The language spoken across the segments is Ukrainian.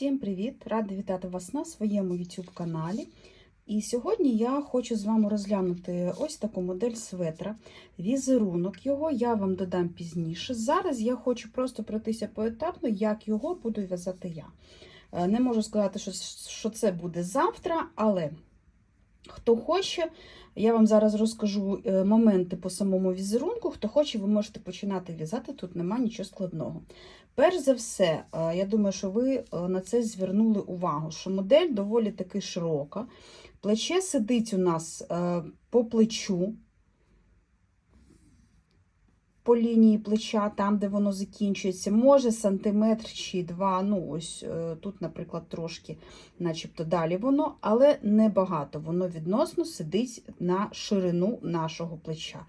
Всім привіт! Рада вітати вас на своєму YouTube каналі. І сьогодні я хочу з вами розглянути ось таку модель светра. Візерунок його я вам додам пізніше. Зараз я хочу просто пройтися поетапно, як його буду в'язати я. Е, Не можу сказати, що, що це буде завтра, але хто хоче, я вам зараз розкажу е, моменти по самому візерунку. Хто хоче, ви можете починати в'язати, тут нема нічого складного. Перш за все, е, я думаю, що ви е, на це звернули увагу, що модель доволі таки широка. Плече сидить у нас по плечу, по лінії плеча, там, де воно закінчується, може сантиметр чи два. Ну, ось е, тут, наприклад, трошки, начебто далі воно, але небагато. Воно відносно сидить на ширину нашого плеча.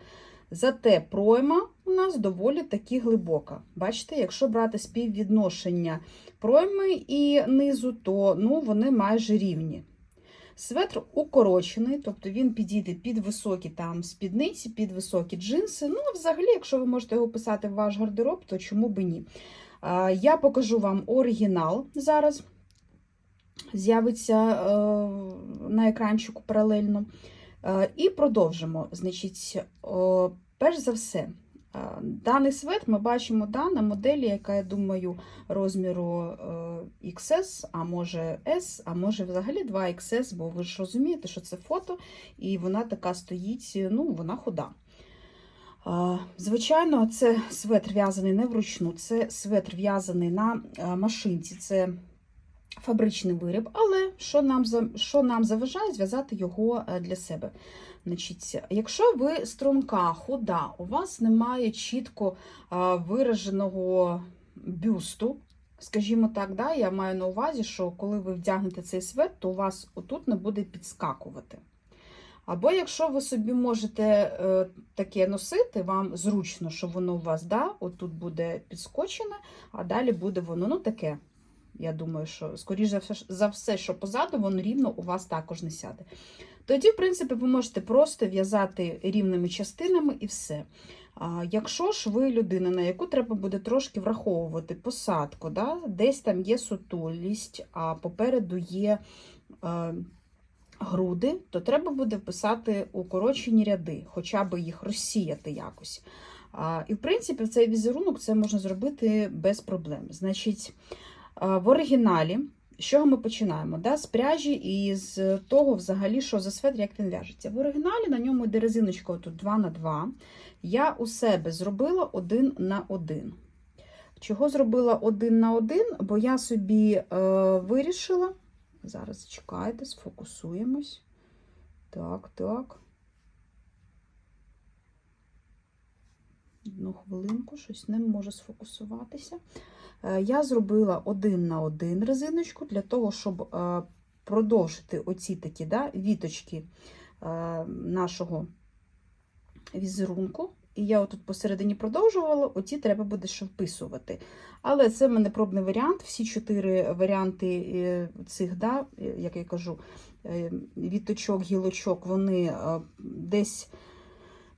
Зате пройма у нас доволі таки глибока. Бачите, якщо брати співвідношення пройми і низу, то ну, вони майже рівні. Светр укорочений, тобто він підійде під високі там спідниці, під високі джинси. Ну, а взагалі, якщо ви можете його писати в ваш гардероб, то чому би ні? Я покажу вам оригінал зараз. З'явиться е, на екранчику паралельно. Е, І продовжимо. Значить, перш за все, даний свет ми бачимо да, на моделі, яка, я думаю, розміру е, XS, а може S, а може взагалі 2XS, бо ви ж розумієте, що це фото, і вона така стоїть, ну, вона худа. Е, Звичайно, це светр в'язаний не вручну, це светр в'язаний на е, машинці. Це фабричний виріб, але що нам що нам заважає зв'язати його е, для себе? Значить, якщо ви струнка, худа, у вас немає чітко вираженого бюсту, скажімо так, да, я маю на увазі, що коли ви вдягнете цей свет, то у вас отут не буде підскакувати. Або якщо ви собі можете е, таке носити, вам зручно, що воно у вас, да, отут буде підскочене, а далі буде воно ну, таке. Я думаю, що, скоріш за все, що позаду, воно рівно у вас також не сяде. Тоді, в принципі, ви можете просто в'язати рівними частинами і все. Якщо ж ви людина, на яку треба буде трошки враховувати посадку, да? десь там є сутулість, а попереду є е, груди, то треба буде вписати укорочені ряди, хоча б їх розсіяти якось. А, і, в принципі, цей візерунок це можна зробити без проблем. Значить, в оригіналі, з чого ми починаємо? Да? З пряжі і з того, взагалі, що за светр, як він в'яжеться. В оригіналі на ньому йде резиночка тут 2 на 2 Я у себе зробила 1 на 1. Чого зробила 1 на 1? Бо я собі е, вирішила. Зараз чекайте, сфокусуємось. Так, так. Одну хвилинку, щось не може сфокусуватися. Е, Я зробила один на один резиночку для того, щоб е, продовжити оці такі да, віточки е, нашого візерунку. І я отут посередині продовжувала, оці треба буде ще вписувати. Але це в мене пробний варіант. Всі чотири варіанти цих, да, як я кажу, віточок, гілочок, вони десь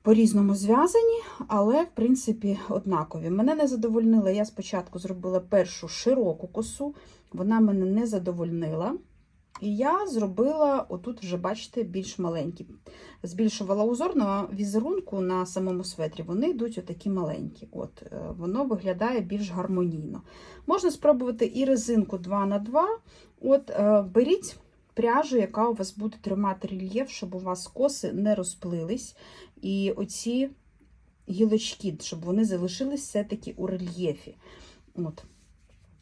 по-різному зв'язані, але, в принципі, однакові. Мене не задовольнила. Я спочатку зробила першу широку косу, вона мене не задовольнила. І я зробила, отут вже, бачите, більш маленькі. Збільшувала узор на візерунку на самому светрі. Вони йдуть отакі маленькі. От, е, Воно виглядає більш гармонійно. Можна спробувати і резинку 2х2. От, е, Беріть пряжу, яка у вас буде тримати рельєф, щоб у вас коси не розплились. І оці гілочки, щоб вони залишились все-таки у рельєфі. От.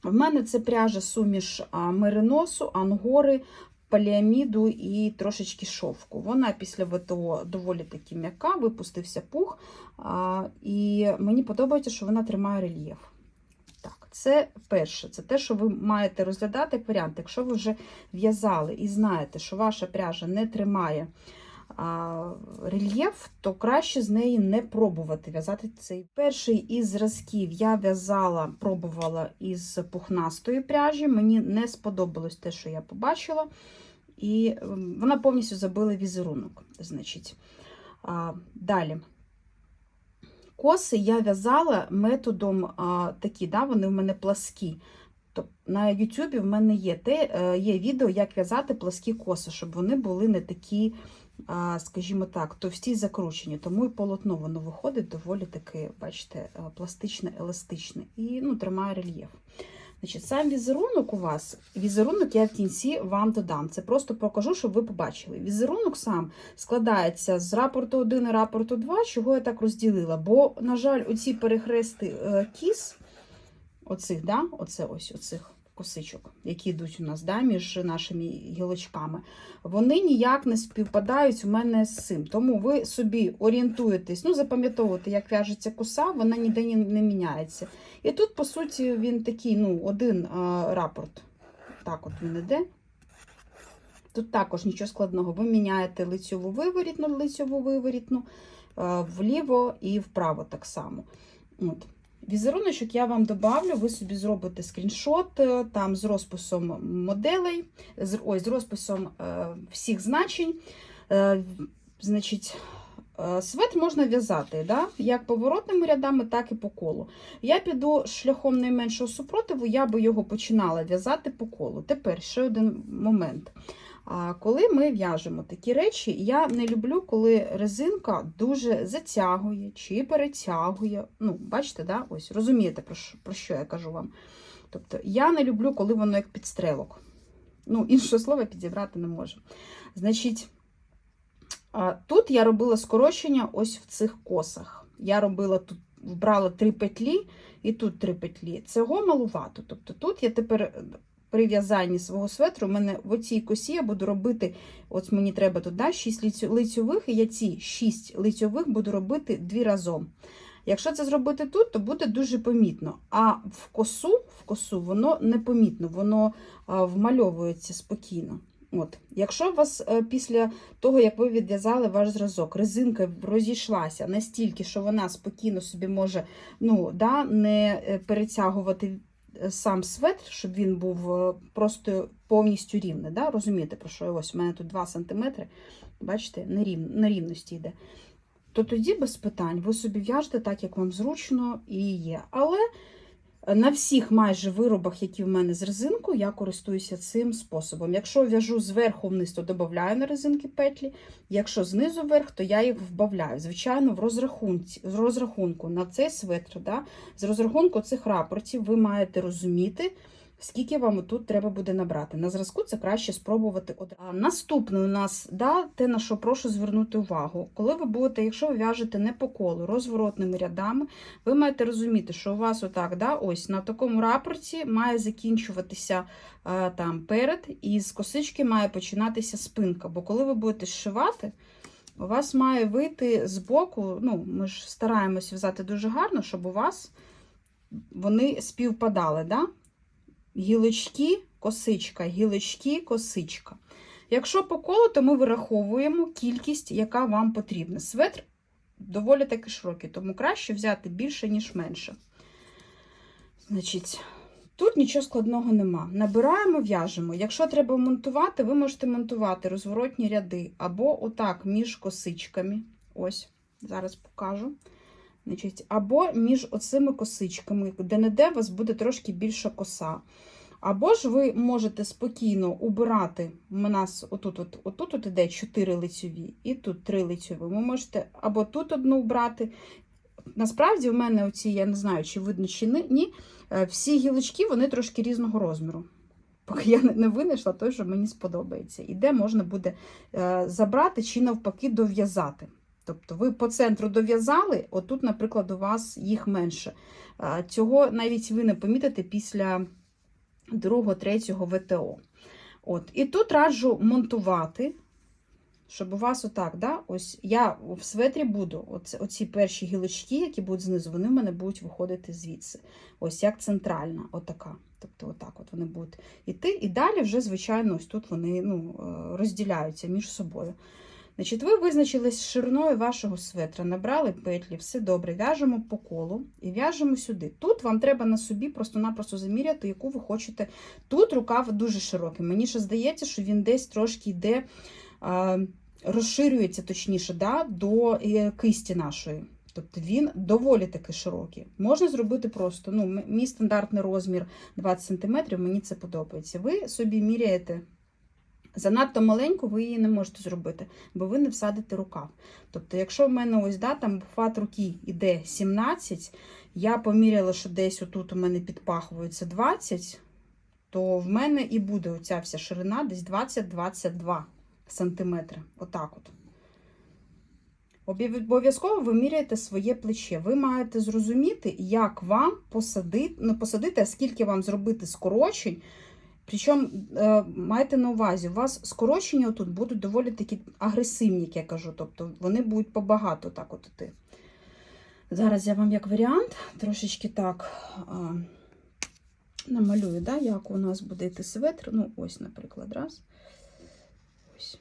В мене це пряжа суміш мериносу, ангори, поліаміду і трошечки шовку. Вона після ВТО доволі таки м'яка, випустився пух, і мені подобається, що вона тримає рельєф. Так, це перше, це те, що ви маєте розглядати як варіант. Якщо ви вже в'язали і знаєте, що ваша пряжа не тримає рельєф, то краще з неї не пробувати в'язати цей. Перший із зразків я в'язала, пробувала із пухнастої пряжі. Мені не сподобалось те, що я побачила. І ем, вона повністю забила візерунок. Значить. А, далі. Коси я в'язала методом а, такі, да, вони в мене пласкі. Тобто на YouTube в мене є те, е, є відео, як в'язати пласкі коси, щоб вони були не такі, скажімо так, товсті закручені. Тому і полотно воно виходить доволі таке, бачите, е, пластичне, еластичне і ну, тримає рельєф. Значить, сам візерунок у вас, візерунок я в кінці вам додам. Це просто покажу, щоб ви побачили. Візерунок сам складається з рапорту 1 і рапорту 2, чого я так розділила. Бо, на жаль, оці перехрести е, кіс, оцих, да, оце ось оцих косичок, які йдуть у нас да, між нашими гілочками, вони ніяк не співпадають у мене з цим. Тому ви собі орієнтуєтесь, ну, запам'ятовуєте, як в'яжеться коса, вона ніде не, міняється. І тут, по суті, він такий, ну, один а, рапорт. Так от він іде. Тут також нічого складного. Ви міняєте лицьову виворітну, лицьову виворітну, вліво і вправо так само. От. Візеруночок я вам добавлю, ви собі зробите скріншот е, там з розписом моделей, з, ой, з розписом е, всіх значень. Е, значить, е, Светр можна в'язати да? як поворотними рядами, так і по колу. Я піду шляхом найменшого супротиву, я би його починала в'язати по колу. Тепер ще один момент. Коли ми в'яжемо такі речі, я не люблю, коли резинка дуже затягує чи перетягує. Ну, бачите, да? ось розумієте, про що, я кажу вам. Тобто, я не люблю, коли воно як підстрелок. Ну, іншого слова підібрати не можу. Значить, тут я робила скорочення ось в цих косах. Я робила тут, вбрала три петлі і тут три петлі. Цього малувато. Тобто тут я тепер при в'язанні свого светру, у мене в оцій косі я буду робити, от мені треба тут да, 6 лицю- лицьових, і я ці 6 лицьових буду робити дві разом. Якщо це зробити тут, то буде дуже помітно. А в косу, в косу воно непомітно, воно вмальовується спокійно. От. Якщо у вас е, після того, як ви відв'язали ваш зразок, резинка розійшлася настільки, що вона спокійно собі може ну, да, не е, перетягувати сам светр, щоб він був е, просто повністю рівний. Да? Розумієте, про що ось у мене тут 2 см, бачите, на рівності йде. То тоді без питань ви собі в'яжете так, як вам зручно і є. Але на всіх майже виробах, які в мене з резинку, я користуюся цим способом. Якщо в'яжу зверху вниз, то додаю на резинки петлі. Якщо знизу вверх, то я їх вбавляю. Звичайно, в розрахунці, з розрахунку на цей светр, да, з розрахунку цих рапортів, ви маєте розуміти, скільки вам тут треба буде набрати. На зразку це краще спробувати. од- А Наступне у нас да, те, на що прошу звернути увагу. Коли ви будете, якщо ви в'яжете не по колу, розворотними рядами, ви маєте розуміти, що у вас отак, да, ось на такому рапорті має закінчуватися а, там перед, і з косички має починатися спинка. Бо коли ви будете зшивати, у вас має вийти з боку, ну, ми ж стараємось в'язати дуже гарно, щоб у вас вони співпадали. Да? Гілочки, косичка, гілочки, косичка. Якщо по колу, то ми вираховуємо кількість, яка вам потрібна. Светр доволі таки широкий, тому краще взяти більше, ніж менше. Значить, тут нічого складного нема. Набираємо, в'яжемо. Якщо треба монтувати, ви можете монтувати розворотні ряди або отак між косичками. Ось, зараз покажу. Значить, або між оцими косичками, де-не-де у вас буде трошки більша коса. Або ж ви можете спокійно убирати. У нас отут, от, отут от іде 4 лицьові, і тут 3 лицьові. Ви можете або тут одну убрати. Насправді, у мене оці, я не знаю, чи видно, чи ні, е, всі гілочки вони трошки різного розміру. Поки я не- не винайшла той, що мені сподобається. І де можна буде е, забрати чи навпаки дов'язати. Тобто ви по центру дов'язали, отут, наприклад, у вас їх менше. Цього навіть ви не помітите після другого, третього ВТО. От. І тут раджу монтувати, щоб у вас отак, да, ось я в светрі буду, оці, оці перші гілочки, які будуть знизу, вони в мене будуть виходити звідси. Ось як центральна, отака. Тобто, отак от вони будуть іти. І далі вже, звичайно, ось тут вони ну, е, розділяються між собою. Значить, ви визначились з шириною вашого светра, набрали петлі, все добре, в'яжемо по колу і в'яжемо сюди. Тут вам треба на собі просто-напросто заміряти, яку ви хочете. Тут рукав дуже широкий. Мені ще здається, що він десь трошки йде, розширюється, точніше, да, до е, кисті нашої. Тобто він доволі таки широкий. Можна зробити просто, ну, мій стандартний розмір 20 см, мені це подобається. Ви собі міряєте занадто маленьку, ви її не можете зробити, бо ви не всадите рукав. Тобто, якщо в мене ось да, там буфат руки іде 17, я поміряла, що десь отут у мене підпахується 20, то в мене і буде оця вся ширина десь 20-22 см. Отак от. Обов'язково ви міряєте своє плече. Ви маєте зрозуміти, як вам посадити, не посадити, а скільки вам зробити скорочень. Причому е, майте на увазі, у вас скорочення тут будуть доволі такі агресивні, як я кажу. Тобто вони будуть побагато так от іти. Зараз я вам як варіант трошечки так а, намалюю, да, як у нас буде йти светр. Ну, ось, наприклад, раз. Ось.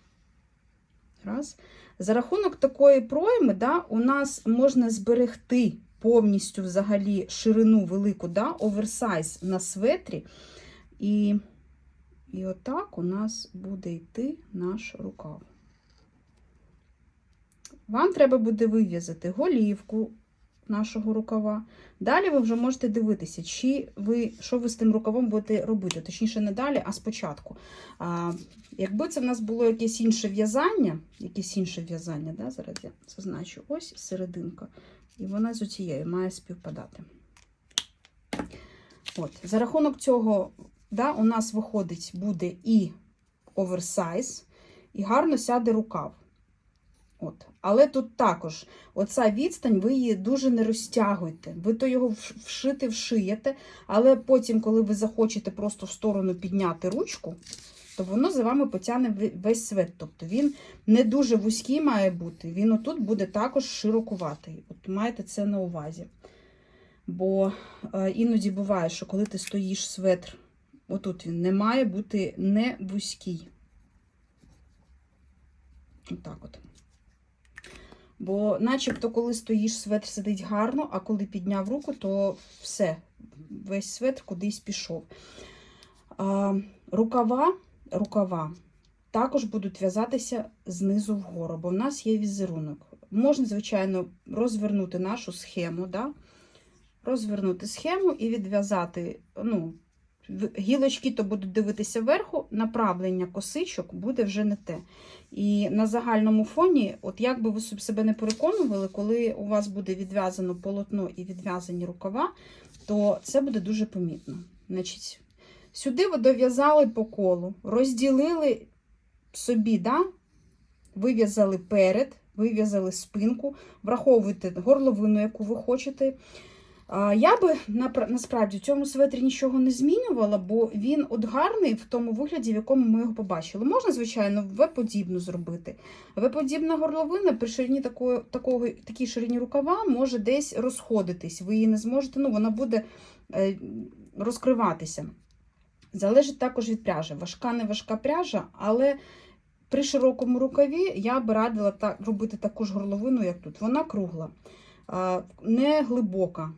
Раз. За рахунок такої пройми, да, у нас можна зберегти повністю взагалі ширину велику, да, оверсайз на светрі. І, і отак у нас буде йти наш рукав. Вам треба буде вив'язати голівку нашого рукава. Далі ви вже можете дивитися, чи ви, що ви з тим рукавом будете робити. Точніше, не далі, а спочатку. А, якби це в нас було якесь інше в'язання, якесь інше в'язання, да, зараз я зазначу, ось серединка, і вона з оцією має співпадати. От, за рахунок цього, да, у нас виходить, буде і оверсайз, і гарно сяде рукав. От. Але тут також оця відстань, ви її дуже не розтягуйте. Ви то його вшити вшиєте, але потім, коли ви захочете просто в сторону підняти ручку, то воно за вами потягне весь свет. Тобто він не дуже вузький має бути, він отут буде також широкуватий. От маєте це на увазі. Бо е, іноді буває, що коли ти стоїш светр, отут він не має бути не вузький. Отак от. Бо, начебто, коли стоїш, светр сидить гарно, а коли підняв руку, то все, весь светр кудись пішов. А, рукава, рукава також будуть в'язатися знизу вгору, бо в нас є візерунок. Можна, звичайно, розвернути нашу схему, да? розвернути схему і відв'язати, ну, гілочки то будуть дивитися вверху, направлення косичок буде вже не те. І на загальному фоні, от як би ви себе не переконували, коли у вас буде відв'язано полотно і відв'язані рукава, то це буде дуже помітно. Значить, сюди ви дов'язали по колу, розділили собі, да? вив'язали перед, вив'язали спинку, враховуйте горловину, яку ви хочете. Я би насправді в цьому светрі нічого не змінювала, бо він от гарний в тому вигляді, в якому ми його побачили. Можна, звичайно, В-подібну зробити. В-подібна горловина при ширині такої, такого, такій ширині рукава може десь розходитись. Ви її не зможете, ну вона буде е, розкриватися. Залежить також від пряжі. Важка, не важка пряжа, але при широкому рукаві я би радила так, робити таку ж горловину, як тут. Вона кругла, не глибока.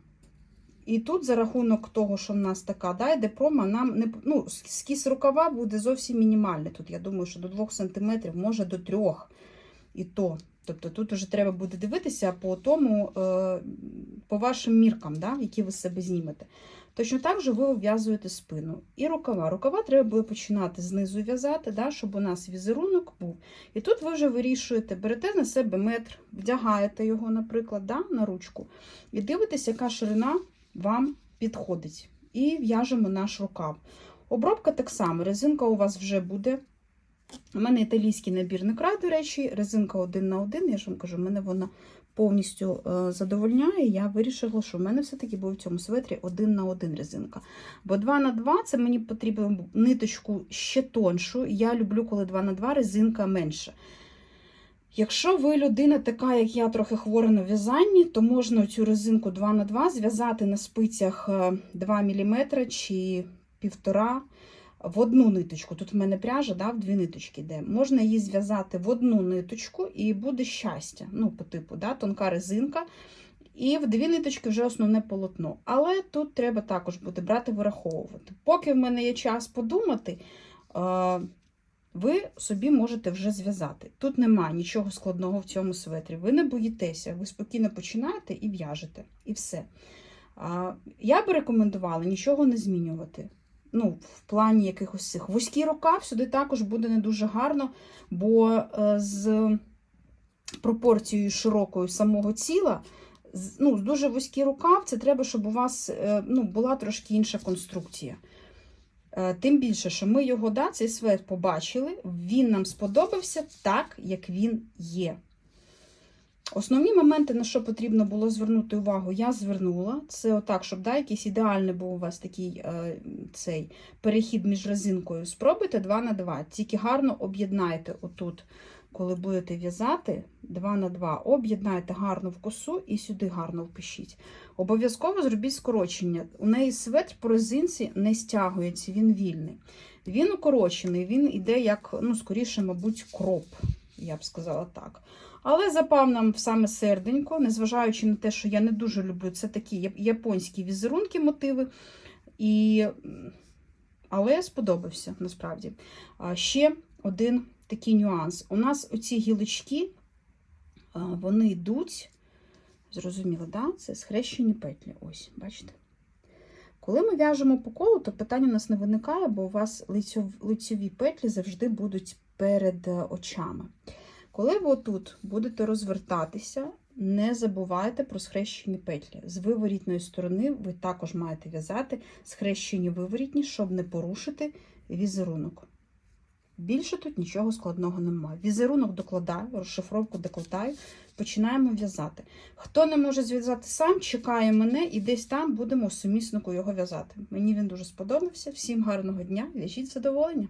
І тут, за рахунок того, що в нас така да, йде прома, нам не ну, скіс рукава буде зовсім мінімальний. Тут я думаю, що до 2 см, може до 3 і то. Тобто тут вже треба буде дивитися по тому, е, по вашим міркам, да, які ви себе знімете. Точно так же ви обв'язуєте спину. І рукава. Рукава треба буде починати знизу в'язати, да, щоб у нас візерунок був. І тут ви вже вирішуєте, берете на себе метр, вдягаєте його, наприклад, да, на ручку, і дивитесь, яка ширина вам підходить. І в'яжемо наш рукав. Обробка так само, резинка у вас вже буде. У мене італійський набірний край, до речі, резинка один на один. Я ж вам кажу, мене вона повністю е, задовольняє. Я вирішила, що в мене все-таки буде в цьому светрі один на один резинка. Бо 2 на 2 це мені потрібно ниточку ще тоншу. Я люблю, коли 2 на 2 резинка менша. Якщо ви людина така, як я, трохи хвора на в'язанні, то можна цю резинку 2 на 2 зв'язати на спицях е, 2 мм чи 1,5 в одну ниточку. Тут в мене пряжа да, в дві ниточки йде. Можна її зв'язати в одну ниточку і буде щастя. Ну, по типу, да, тонка резинка. І в дві ниточки вже основне полотно. Але тут треба також буде брати вираховувати. Поки в мене є час подумати, е, ви собі можете вже зв'язати. Тут немає нічого складного в цьому светрі. Ви не боїтеся, ви спокійно починаєте і в'яжете. І все. Я би рекомендувала нічого не змінювати. Ну, в плані якихось цих вузький рукав сюди також буде не дуже гарно, бо е, з пропорцією широкою самого тіла, ну, дуже вузький рукав, це треба, щоб у вас е, ну, була трошки інша конструкція. Е, Тим більше, що ми його, да, цей свет побачили, він нам сподобався так, як він є. Основні моменти, на що потрібно було звернути увагу, я звернула. Це отак, щоб да, якийсь ідеальний був у вас такий е, цей перехід між резинкою. Спробуйте 2 на 2. Тільки гарно об'єднайте отут, коли будете в'язати 2 на 2. Об'єднайте гарно в косу і сюди гарно впишіть. Обов'язково зробіть скорочення. У неї светр по резинці не стягується, він вільний. Він укорочений, він іде як, ну, скоріше, мабуть, кроп, я б сказала так. Але запав нам саме серденько, незважаючи на те, що я не дуже люблю це такі японські візерунки, мотиви. І... Але сподобався насправді. Ще один такий нюанс. У нас оці гілочки, вони йдуть, зрозуміло, да? це схрещені петлі. Ось, бачите? Коли ми в'яжемо по колу, то питання у нас не виникає, бо у вас лицьові петлі завжди будуть перед е, очами. Коли ви отут будете розвертатися, не забувайте про схрещені петлі. З виворітної сторони ви також маєте в'язати схрещені виворітні, щоб не порушити візерунок. Більше тут нічого складного немає. Візерунок докладаю, розшифровку докладаю, починаємо в'язати. Хто не може зв'язати сам, чекає мене і десь там будемо суміснику його в'язати. Мені він дуже сподобався. Всім гарного дня, в'яжіть задоволення!